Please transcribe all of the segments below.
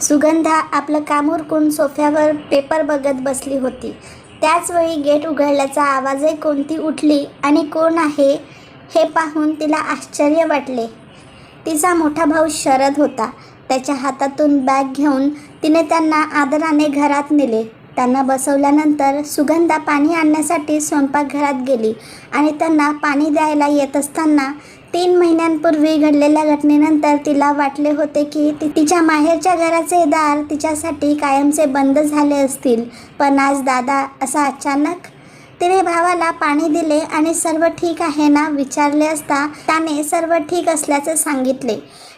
सुगंधा आपलं काम उरकून सोफ्यावर पेपर बघत बसली होती. त्याचवेळी गेट उघडल्याचा आवाजही कोणती उठली आणि कोण आहे हे पाहून तिला आश्चर्य वाटले. तिचा मोठा भाऊ शरद होता. त्याच्या हातातून बॅग घेऊन तिने त्यांना आदराने घरात नेले. त्यांना बसवल्यानंतर सुगंधा पाणी आणण्यासाठी स्वयंपाकघरात गेली आणि त्यांना पाणी द्यायला येत असताना तीन महिन्यांपूर्वी घडलेल्या घटनेनंतर तिला वाटले होते की ती तिच्या माहेरच्या घराचे दार तिच्यासाठी कायमचे बंद झाले असतील. पण आज दादा असा अचानक तिने भावाला पाणी दिले आणि सर्व ठीक आहे ना विचारले असता त्याने सर्व ठीक असल्याचे सांगितले.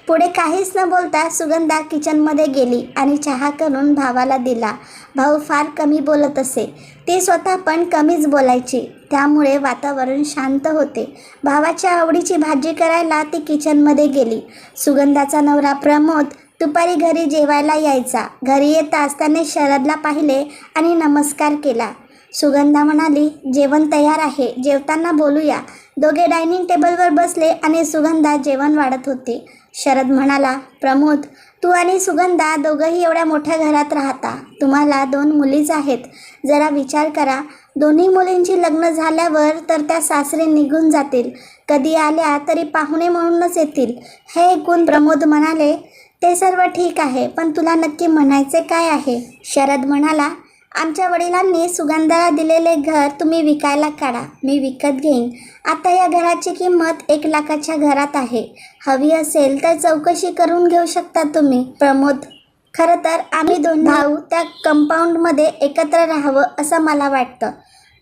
पुढे काहीच न बोलता सुगंधा किचनमध्ये गेली आणि चहा करून भावाला दिला. भाऊ फार कमी बोलत असे. ती स्वतः पण कमीच बोलायची. त्यामुळे वातावरण शांत होते. भावाच्या आवडीची भाजी करायला ती किचनमध्ये गेली. सुगंधाचा नवरा प्रमोद दुपारी घरी जेवायला यायचा. घरी येताच त्याने शरदला पाहिले आणि नमस्कार केला. सुगंधा म्हणाली जेवण तयार आहे. जेवताना बोलूया. दोघे डायनिंग टेबलवर बसले आणि सुगंधा जेवण वाढत होती. शरद म्हणाला प्रमोद तू आणि सुगंधा दोघंही एवढ्या मोठ्या घरात राहता. तुम्हाला दोन मुलीच आहेत. जरा विचार करा. दोन्ही मुलींची लग्न झाल्यावर तर त्या सासरे निघून जातील. कधी आल्या तरी पाहुणे म्हणूनच येतील. हे ऐकून प्रमोद म्हणाले ते सर्व ठीक आहे पण तुला नक्की म्हणायचे काय आहे? शरद म्हणाला आमच्या वडिलांनी सुगंधाला दिलेले घर तुम्ही विकायला काढा. मी विकत घेईन. आता या घराची किंमत एक लाखाच्या घरात आहे. हवी असेल तर चौकशी करून घेऊ शकता तुम्ही. प्रमोद खरं तर आम्ही दोन भाऊ त्या कंपाऊंडमध्ये एकत्र राहावं असं मला वाटतं.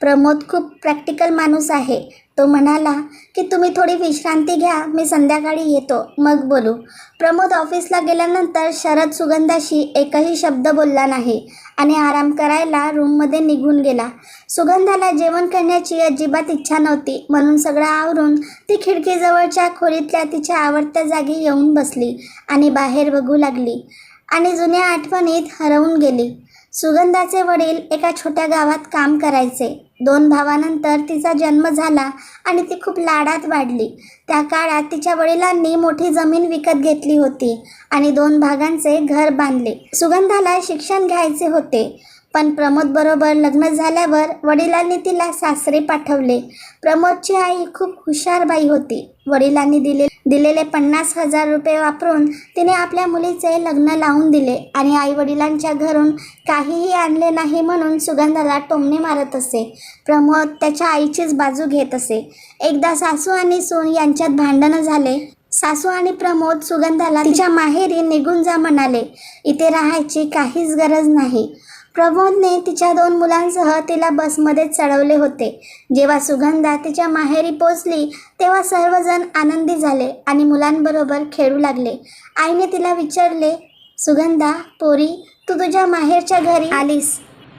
प्रमोद खूप प्रॅक्टिकल माणूस आहे. तो म्हणाला की तुम्ही थोडी विश्रांती घ्या मी संध्याकाळी येतो. मग बोलू प्रमोद ऑफिसला गेल्यानंतर शरद सुगंधाशी एकही शब्द बोलला नाही आणि आराम करायला रूममध्ये निघून गेला. सुगंधाला जेवण करण्याची अजिबात इच्छा नव्हती म्हणून सगळं आवरून ती खिडकीजवळच्या खोलीतल्या तिच्या आवडत्या जागी येऊन बसली आणि बाहेर बघू लागली आणि जुन्या आठवणीत हरवून गेली. सुगंधाचे वडील एका छोट्या गावात काम करायचे. दोन भावानंतर तिचा जन्म झाला आणि ती खूप लाडात वाढली. त्या काळात तिच्या वडिलांनी मोठी जमीन विकत घेतली होती आणि दोन भागांचे घर बांधले. सुगंधाला शिक्षण घ्यायचे होते. पण प्रमोदबरोबर लग्न झाल्यावर वडिलांनी तिला सासरे पाठवले. प्रमोदची आई खूप हुशार बाई होती. वडिलांनी दिले दिलेले पन्नास हजार रुपये वापरून तिने आपल्या मुलीचे लग्न लावून दिले आणि आई वडिलांच्या घरून काहीही आणले नाही म्हणून सुगंधाला टोमणे मारत असे. प्रमोद त्याच्या आईचीच बाजू घेत असे. एकदा सासू आणि सून यांच्यात भांडणं झाले. सासू आणि प्रमोद सुगंधाला तिच्या माहेरी निघून जा म्हणाले. इथे राहायची काहीच गरज नाही. प्रमोदने तिच्या दोन मुलांसह तिला बसमध्ये चढवले होते. जेव्हा सुगंधा तिच्या माहेरी पोचली तेव्हा सर्वजण आनंदी झाले आणि मुलांबरोबर खेळू लागले. आईने तिला विचारले सुगंधा पोरी तू तुझ्या माहेरच्या घरी आलीस?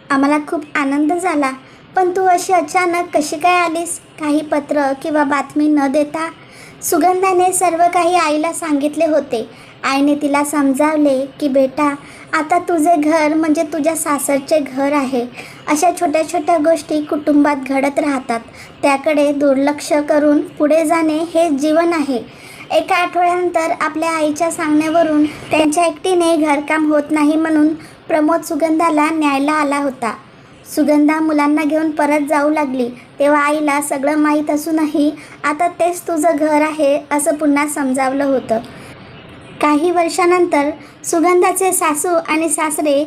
आम्हाला खूप आनंद झाला. पण तू अशी अचानक कशी काय आलीस? काही पत्र किंवा बातमी न देता? सुगंधाने सर्व काही आईला सांगितले होते. आईने तिला समजावले की बेटा आता तुझे घर म्हणजे तुझ्या सासरचे घर आहे. अशा छोट्या छोट्या गोष्टी कुटुंबात घडत राहतात. त्याकडे दुर्लक्ष करून पुढे जाणे हे जीवन आहे. एका आठवड्यानंतर आपल्या आईच्या सांगण्यावरून त्यांच्या एकटीने घरकाम होत नाही म्हणून प्रमोद सुगंधाला न्यायला आला होता. सुगंधा मुलांना घेऊन परत जाऊ लागली. तेव्हा आईला सगळं माहीत असूनही आता तेच तुझं घर आहे असं पुन्हा समजावलं होतं. काही वर्षानंतर सुगंधाचे सासू आणि सासरे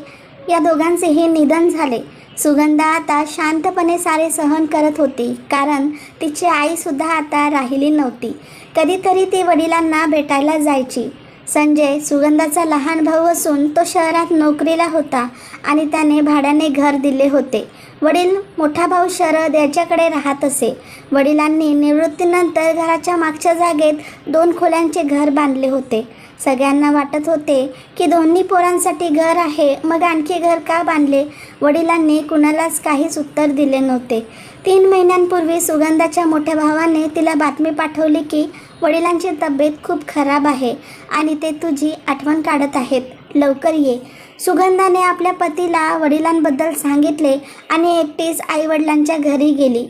या दोघांचेही निधन झाले. सुगंधा आता शांतपणे सारे सहन करत होती कारण तिची आईसुद्धा आता राहिली नव्हती. कधीतरी ती वडिलांना भेटायला जायची. संजय सुगंधाचा लहान भाऊ असून तो शहरात नोकरीला होता आणि त्याने भाड्याने घर दिले होते. वडील मोठा भाऊ शरद याच्याकडे राहत असे. वडिलांनी निवृत्तीनंतर घराच्या मागच्या जागेत दोन खोल्यांचे घर बांधले होते. सगळ्यांना वाटत होते की दोन्ही पोरांसाठी घर आहे मग आणखी घर का बांधले? वडिलांनी कुणालाच काहीच उत्तर दिले नव्हते. तीन महिन्यांपूर्वी सुगंधाच्या मोठ्या भावाने तिला बातमी पाठवली की वडिलांची तब्येत खूप खराब आहे आणि ते तुझी आठवण काढत आहेत. लवकर ये. सुगंधाने आपल्या पतीला वडिलांबद्दल सांगितले आणि एकटीच आईवडिलांच्या घरी गेली.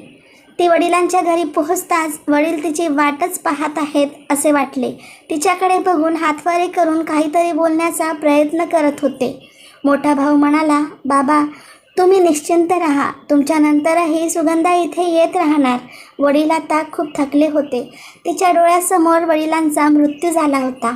ती वडिलांच्या घरी पोहोचताच वडील तिची वाटच पाहत आहेत असे वाटले. तिच्याकडे बघून हातवारे करून काहीतरी बोलण्याचा प्रयत्न करत होते. मोठा भाऊ म्हणाला बाबा तुम्ही निश्चिंत राहा. तुमच्यानंतरही सुगंधा इथे येत राहणार. वडील आता खूप थकले होते. तिच्या डोळ्यासमोर वडिलांचा मृत्यू झाला होता.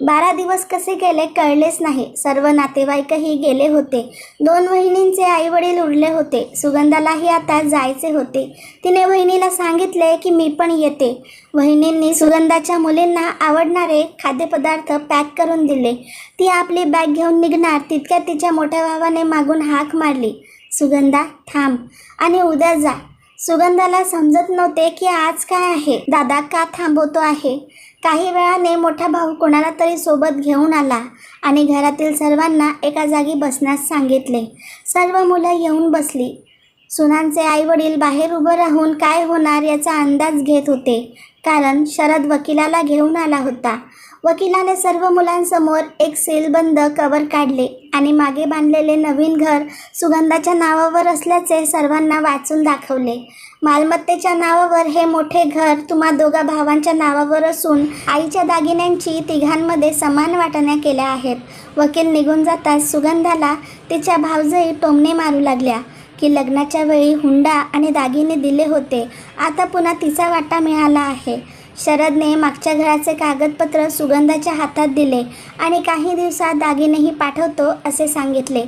बारा दिवस कसे गेले कळलेच नाही. सर्व नातेवाईकही गेले होते. दोन वहिनींचे आई वडील उरले होते. सुगंधालाही आता जायचे होते. तिने वहिनीला सांगितले की मी पण येते. वहिनींनी सुगंधाच्या मुलींना आवडणारे खाद्यपदार्थ पॅक करून दिले. ती आपली बॅग घेऊन निघणार तितक्यात तिच्या मोठ्या भावाने मागून हाक मारली. सुगंधा थांब आणि उद्या जा. सुगंधाला समजत नव्हते की आज काय आहे. दादा का थांबवतो आहे? काही वेळाने मोठा भाऊ कोणाला तरी सोबत घेऊन आला आणि घरातील सर्वांना एका जागी बसण्यास सांगितले. सर्व मुलं येऊन बसली. सुनांचे आईवडील बाहेर उभं राहून काय होणार याचा अंदाज घेत होते. कारण शरद वकिलाला घेऊन आला होता. वकिलाने सर्व मुलांसमोर एक सीलबंद कवर काढले आणि मागे बांधलेले नवीन घर सुगंधाच्या नावावर असल्याचे सर्वांना वाचून दाखवले. मालमत्तेच्या नावावर हे मोठे घर तुम्हा दोघा भावांच्या नावावर असून आईच्या दागिन्यांची तिघांमध्ये समान वाटण्या केल्या आहेत. वकील निघून जाताच सुगंधाला तिच्या भावजई टोमणे मारू लागल्या की लग्नाच्या वेळी हुंडा आणि दागिने दिले होते. आता पुन्हा तिचा वाटा मिळाला आहे. शरदने मागच्या घराचे कागदपत्र सुगंधाच्या हातात दिले आणि काही दिवसात दागिनेही पाठवतो असे सांगितले.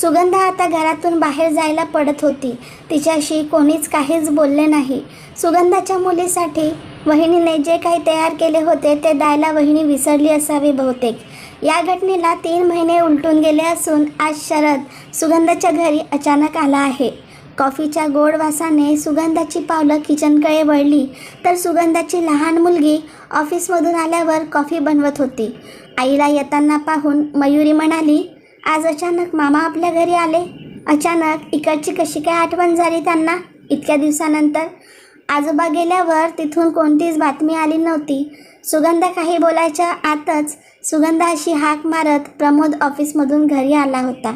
सुगंधा आता घरातून बाहेर जायला पडत होती. तिच्याशी कोणीच काहीच बोलले नाही. सुगंधाच्या मुलीसाठी वहिनीने जे काही तयार केले होते ते द्यायला वहिनी विसरली असावी बहुतेक. या घटनेला तीन महिने उलटून गेले असून आज शरद सुगंधाच्या घरी अचानक आला आहे. कॉफीच्या गोड वासाने सुगंधाची पावलं किचनकडे वळली तर सुगंधाची लहान मुलगी ऑफिसमधून आल्यावर कॉफी बनवत होती. आईला येताना पाहून मयुरी म्हणाली आज अचानक मामा आपल्या घरी आले. अचानक इकडची कशी काय आठवण झाली त्यांना? इतक्या दिवसानंतर. आजोबा गेल्यावर तिथून कोणतीच बातमी आली नव्हती. सुगंधा काही बोलायच्या आतच सुगंधा अशी हाक मारत प्रमोद ऑफिसमधून घरी आला होता.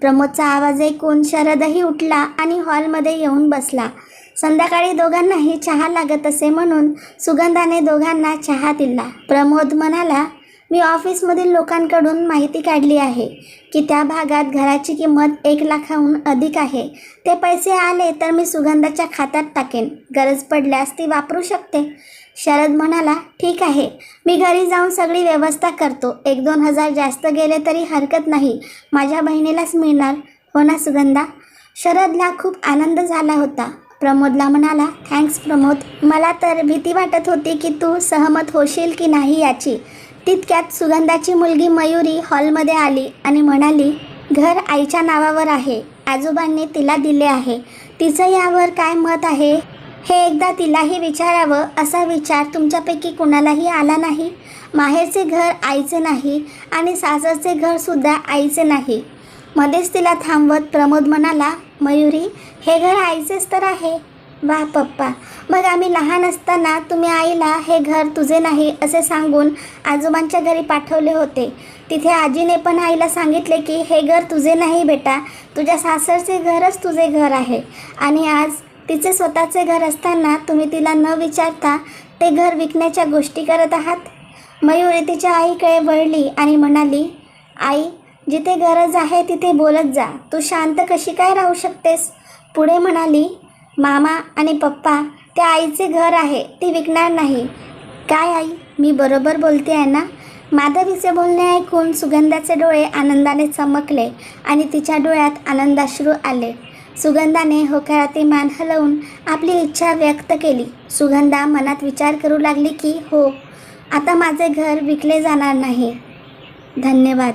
प्रमोदचा आवाज ऐकून शरदही उठला आणि हॉलमध्ये येऊन बसला. संध्याकाळी दोघांनाही चहा लागत असे म्हणून सुगंधाने दोघांना चहा दिला. प्रमोद म्हणाला मी ऑफिसमधील लोकांकडून माहिती काढली आहे की त्या भागात घराची किंमत एक लाखाहून अधिक आहे. ते पैसे आले तर मी सुगंधाच्या खात्यात टाकेन. गरज पडल्यास ती वापरू शकते. शरद म्हणाला ठीक आहे. मी घरी जाऊन सगळी व्यवस्था करतो. एक दोन हजार जास्त गेले तरी हरकत नाही. माझ्या बहिणीलाच मिळणार. हो ना सुगंधा शरदला खूप आनंद झाला होता. प्रमोदला म्हणाला थँक्स प्रमोद. मला तर भीती वाटत होती की तू सहमत होशील की नाही याची. तितक्यात सुगंधाची मुलगी मयुरी हॉलमध्ये आली आणि म्हणाली घर आईच्या नावावर आहे. आजोबांनी तिला दिले आहे. तिचं यावर काय मत आहे? हे एकदा तिलाही विचारावं असा विचार तुमच्यापैकी कुणालाही आला नाही. माहेरचे घर आईचे नाही आणि सासरचे घरसुद्धा आईचे नाही. मध्येच तिला थांबवत प्रमोद म्हणाला मयुरी हे घर आईचेच तर आहे. वा पप्पा. मग आम्ही लहान असताना तुम्ही आईला हे घर तुझे नाही असे सांगून आजोबांच्या घरी पाठवले होते. तिथे आजीने पण आईला सांगितले की हे घर तुझे नाही बेटा. तुझ्या सासरचे घरच तुझे घर आहे. आणि आज तिचे स्वतःचे घर असताना तुम्ही तिला न विचारता ते घर विकण्याच्या गोष्टी करत आहात? मयुरी तिच्या आईकडे वळली आणि म्हणाली आई जिथे गरज आहे तिथे बोलत जा. तू शांत कशी काय राहू शकतेस? पुढे म्हणाली मामा आणि पप्पा त्या आईचे घर आहे ती विकणार नाही. काय आई? मी बरोबर बोलते आहे ना? माधवीचे बोलणे ऐकून सुगंधाचे डोळे आनंदाने चमकले आणि तिच्या डोळ्यात आनंदाश्रू आले. सुगंधाने होकाराती मान हलवून आपली इच्छा व्यक्त केली. सुगंधा मनात विचार करू लागली की हो आता माझे घर विकले जाणार नाही. धन्यवाद.